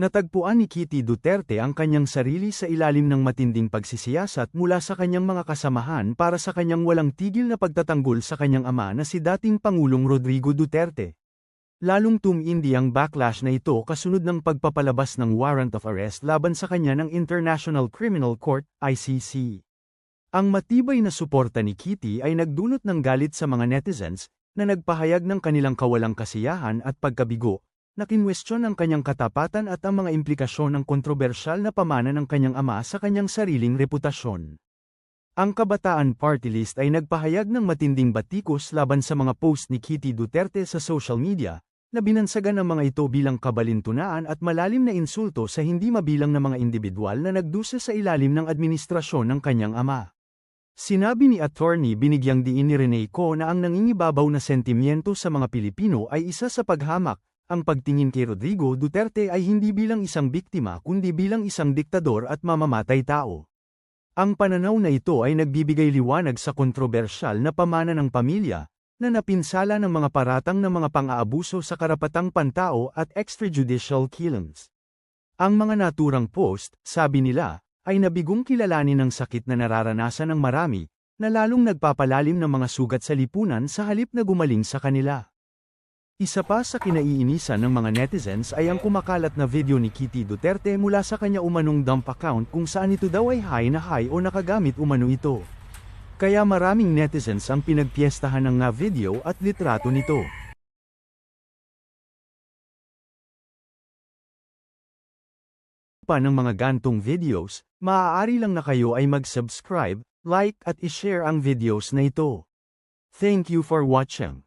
Natagpuan ni Kitty Duterte ang kanyang sarili sa ilalim ng matinding pagsisiyasat mula sa kanyang mga kasamahan para sa kanyang walang tigil na pagtatanggol sa kanyang ama na si dating Pangulong Rodrigo Duterte. Lalong tumindi ang backlash na ito kasunod ng pagpapalabas ng warrant of arrest laban sa kanya ng International Criminal Court, ICC. Ang matibay na suporta ni Kitty ay nagdulot ng galit sa mga netizens, na nagpahayag ng kanilang kawalang kasiyahan at pagkabigo, na kinwestiyon ang kanyang katapatan at ang mga implikasyon ng kontrobersyal na pamana ng kanyang ama sa kanyang sariling reputasyon. Ang Kabataan Party List ay nagpahayag ng matinding batikos laban sa mga post ni Kitty Duterte sa social media, na binansagan ang mga ito bilang kabalintunaan at malalim na insulto sa hindi mabilang na mga individual na nagdusa sa ilalim ng administrasyon ng kanyang ama. Sinabi ni attorney binigyang diin ni Rene Co na ang nangingibabaw na sentimiento sa mga Pilipino ay isa sa paghamak, ang pagtingin kay Rodrigo Duterte ay hindi bilang isang biktima kundi bilang isang diktador at mamamatay tao. Ang pananaw na ito ay nagbibigay liwanag sa kontrobersyal na pamana ng pamilya, na napinsala ng mga paratang ng mga pang-aabuso sa karapatang pantao at extrajudicial killings. Ang mga naturang post, sabi nila, ay nabigong kilalanin ng sakit na nararanasan ng marami, na lalong nagpapalalim ng mga sugat sa lipunan sa halip na gumaling sa kanila. Isa pa sa kinaiinisan ng mga netizens ay ang kumakalat na video ni Kitty Duterte mula sa kanya umanong dump account kung saan ito daw ay high na high o nakagamit umano ito. Kaya maraming netizens ang pinagpiestahan ng nga video at litrato nito. Pa ng mga gantong videos, maaari lang na kayo ay mag-subscribe, like at i-share ang videos na ito. Thank you for watching.